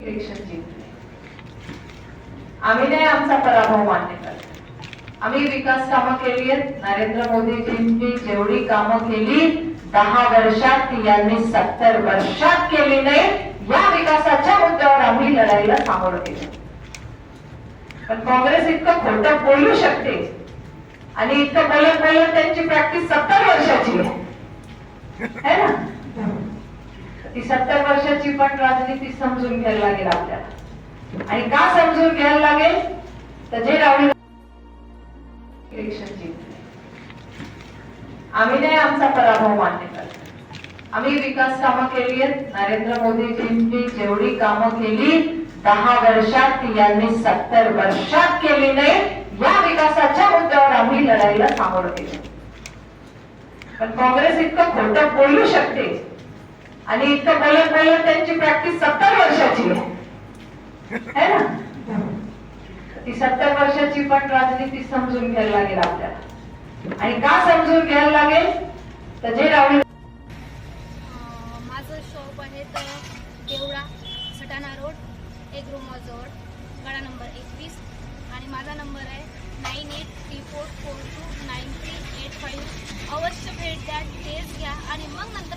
Election जिंकले. आम्ही नाही आमचा पराभव मान्य करत आम्ही विकास कामं केली आहेत. नरेंद्र मोदीजींनी जेवढी कामं केली दहा वर्षात ती यांनी सत्तर वर्षात केली नाही. या विकासाच्या मुद्द्यावर आम्ही लढाईला सामोरं गेलो. पण काँग्रेस इतकं खोटं बोलू शकते आणि इतकं बोलत बोलत त्यांची प्रॅक्टिस सत्तर वर्षाची आहे. ना? ती सत्तर वर्षाची पण राजनीती समजून घ्यायला लागेल आपल्याला. आणि का समजून घ्यायला लागेल? तर जे राहुल इलेक्शन जिंकले. आम्ही नाही आमचा पराभव मान्य करत. आम्ही विकास कामं केली आहेत. नरेंद्र मोदीजींनी जेवढी कामं केली दहा वर्षात ती यांनी सत्तर वर्षात केली नाही. या विकासाच्या मुद्द्यावर आम्ही लढाईला सामोरं गेलो. पण काँग्रेस इतकं खोटं बोलू शकते आणि इतकं बोलत बोलत त्यांची प्रॅक्टिस सत्तर वर्षाची. आहे ना? ती सत्तर वर्षाची पण राजनीती समजून घ्यायला लागेल आपल्याला. आणि का समजून घ्यायला लागेल? तर जे राहुल माझं शॉप आहे तर देवळा सटाणा रोड एक रूमजवळ गाडा नंबर एकवीस. आणि माझा नंबर आहे nine eight three four four two nine three eight five. अवश्य भेट द्या टेस्ट घ्या आणि मग नंतर